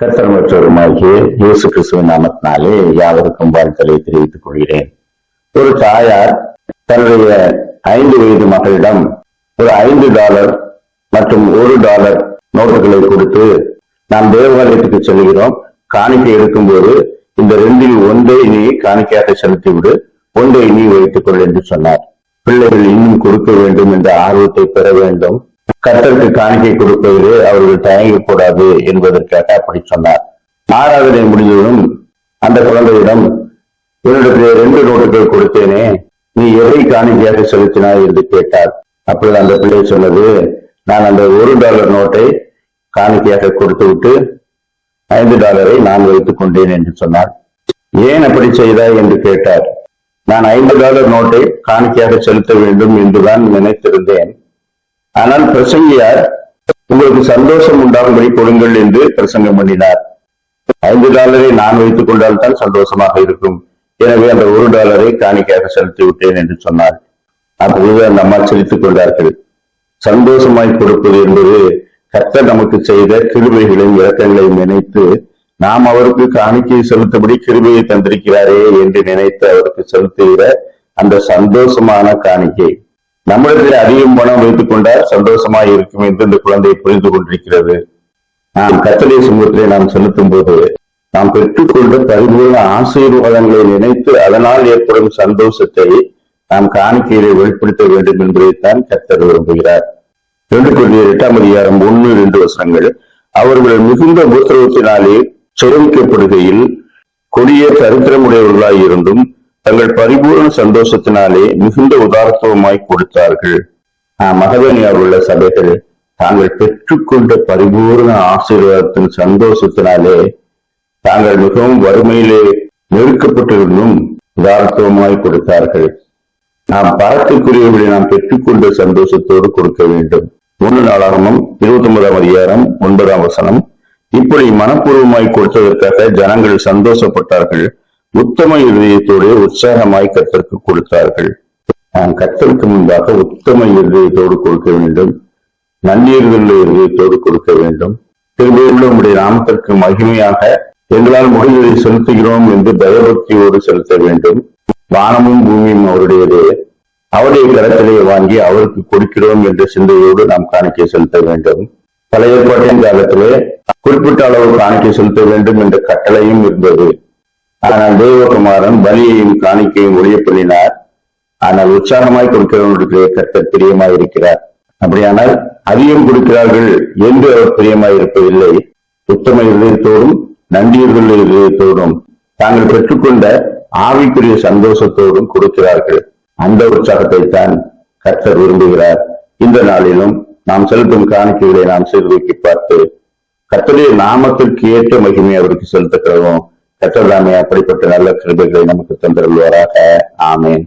கர்த்தர் இயேசு கிறிஸ்துவின் நாமத்தினாலே யாவருக்கும் வாழ்த்தலை தெரிவித்துக் கொள்கிறேன். ஒரு தாயார் தன்னுடைய ஐந்து வயது மகளிடம் ஒரு ஐந்து டாலர் மற்றும் ஒரு டாலர் நோட்டுகளை கொடுத்து நாம் தேவாலயத்துக்கு செல்கிறோம். காணிக்கை எடுக்கும்போது இந்த ரெண்டில் ஒன்றை நீ காணிக்கையாக செலுத்திவிடு ஒன்றை நீ வைத்துக் கொள் என்று சொன்னார். பிள்ளைகள் இன்னும் கொடுக்க வேண்டும் என்ற ஆர்வத்தை பெற வேண்டும். கர்த்தருக்கு காணிக்கை கொடுப்பதிலே அவர்கள் தயங்கக்கூடாது என்பதற்காக அப்படி சொன்னார். ஆராதனை முடிந்ததும் அந்த குழந்தையிடம் என்னுடைய ரெண்டு நோட்டுகள் கொடுத்தேனே நீ எதை காணிக்கையாக செலுத்தினாய்? என்று கேட்டார். அப்பொழுது அந்த பிள்ளை சொன்னது நான் அந்த ஒரு டாலர் நோட்டை காணிக்கையாக கொடுத்து விட்டு ஐந்து டாலரை நான் வைத்துக் கொண்டேன் என்று சொன்னார். ஏன் அப்படி செய்தாய்? என்று கேட்டார். நான் ஐந்து டாலர் நோட்டை காணிக்கையாக செலுத்த வேண்டும் என்றுதான் நினைத்திருந்தேன். ஆனால் பிரசங்கியார் உங்களுக்கு சந்தோஷம் உண்டாகும்படி கொடுங்கள் என்று பிரசங்கம் பண்ணினார். ஐந்து டாலரை நான் வைத்துக் கொண்டால் தான் சந்தோஷமாக இருக்கும். எனவே அந்த ஒரு டாலரை காணிக்கையாக செலுத்தி விட்டேன் என்று சொன்னார். அப்பொழுது அந்த அம்மா செலுத்திக் கொண்டார்கள். சந்தோஷமாய் கொடுப்பது என்பது கர்த்தர் நமக்கு செய்த கிருமைகளையும் இறக்கங்களையும் நினைத்து நாம் அவருக்கு காணிக்கை செலுத்தபடி கிருபையை தந்திருக்கிறாரே என்று நினைத்து அவருக்கு செலுத்துகிற அந்த சந்தோஷமான காணிக்கை. நம்மிடத்தில் அதிகம் பணம் வைத்துக் கொண்டால் சந்தோஷமாக இருக்கும் என்று இந்த குழந்தை புரிந்து கொண்டிருக்கிறது. நாம் கத்தலை சமூகத்திலே நாம் செலுத்தும் போது நாம் பெற்றுக்கொண்ட பரிபூர்ண ஆசீர்வாதங்களை நினைத்து அதனால் ஏற்படும் சந்தோஷத்தை நாம் காணிக்கையிலே வெளிப்படுத்த வேண்டும் என்பதைத்தான் கத்தர் விரும்புகிறார். ரெண்டு கொண்டு எட்டாம் அதிகாரம் ஒன்று இரண்டு வசனங்கள். அவர்கள் மிகுந்த உத்தரவத்தினாலே சோதிக்கப்படுகையில் கொடிய சரித்திரமுடையவர்களாய் இருந்தும் தங்கள் பரிபூர்ண சந்தோஷத்தினாலே மிகுந்த உதாரத்துவமாய் கொடுத்தார்கள். மகதனியார் உள்ள சபைகள் தாங்கள் பெற்றுக்கொண்ட பரிபூர்ண ஆசீர்வாதத்தின் சந்தோஷத்தினாலே தாங்கள் மிகவும் வறுமையிலே நெருக்கப்பட்டிருந்தும் உதாரத்துவமாய் கொடுத்தார்கள். நாம் பரத்திற்குரியவர்களை நாம் பெற்றுக்கொண்ட சந்தோஷத்தோடு கொடுக்க வேண்டும். மூன்று நாளாகமும் இருபத்தி ஒன்பதாம் அதிகாரம் ஒன்பதாம் வசனம். இப்படி மனப்பூர்வமாய் கொடுத்ததற்காக ஜனங்கள் சந்தோஷப்பட்டார்கள். உத்தம இருதயத்தோடு உற்சாகமாய் கத்தருக்கு கொடுத்தார்கள். நாம் கத்தருக்கு முன்பாக உத்தம இருதயத்தோடு கொடுக்க வேண்டும். நன்னீர்கள் இருதயத்தோடு கொடுக்க வேண்டும். திரும்பியுள்ள உங்களுடைய நாமத்திற்கு மகிமையாக எங்களால் முடிந்ததை செலுத்துகிறோம் என்று பயபக்தியோடு செலுத்த வேண்டும். வானமும் பூமியும் அவருடையது. அவருடைய கரத்திலே வாங்கி அவருக்கு கொடுக்கிறோம் என்ற சிந்தையோடு நாம் காணிக்கை செலுத்த வேண்டும். பழைய ஏற்பாட்டின் காலத்திலே குறிப்பிட்ட அளவு காணிக்கை செலுத்த வேண்டும் என்ற கட்டளையும் இருந்தது. ஆனால் தேவகுமாரன் பலியையும் காணிக்கையும் ஒழிய பண்ணினார். ஆனால் உற்சாகமாய் கொடுக்கிறவர்களுக்கு கர்த்தர் பிரியமாய் இருக்கிறார் அப்படியானால் அதிகம் கொடுக்கிறார்கள் என்று அவர் பிரியமாய் இருப்பதில்லை உத்தம இதயத்தோடும் நன்றியுள்ள இதயத்தோடும் தாங்கள் பெற்றுக்கொண்ட ஆவிக்குரிய சந்தோஷத்தோடும் கொடுக்கிறார்கள். அந்த உற்சாகத்தை தான் கர்த்தர் விரும்புகிறார். இந்த நாளிலும் நாம் செலுத்தும் காணிக்கைகளை நாம் சீர்தூக்கி பார்த்து கர்த்தருடைய நாமத்திற்கு ஏற்ற மகிமை அவருக்கு செலுத்துகிறோம் கர்த்தர் தாமே அப்படிப்பட்ட நல்ல கிருபைகளை நமக்கு தந்திருவாராக ஆமேன்.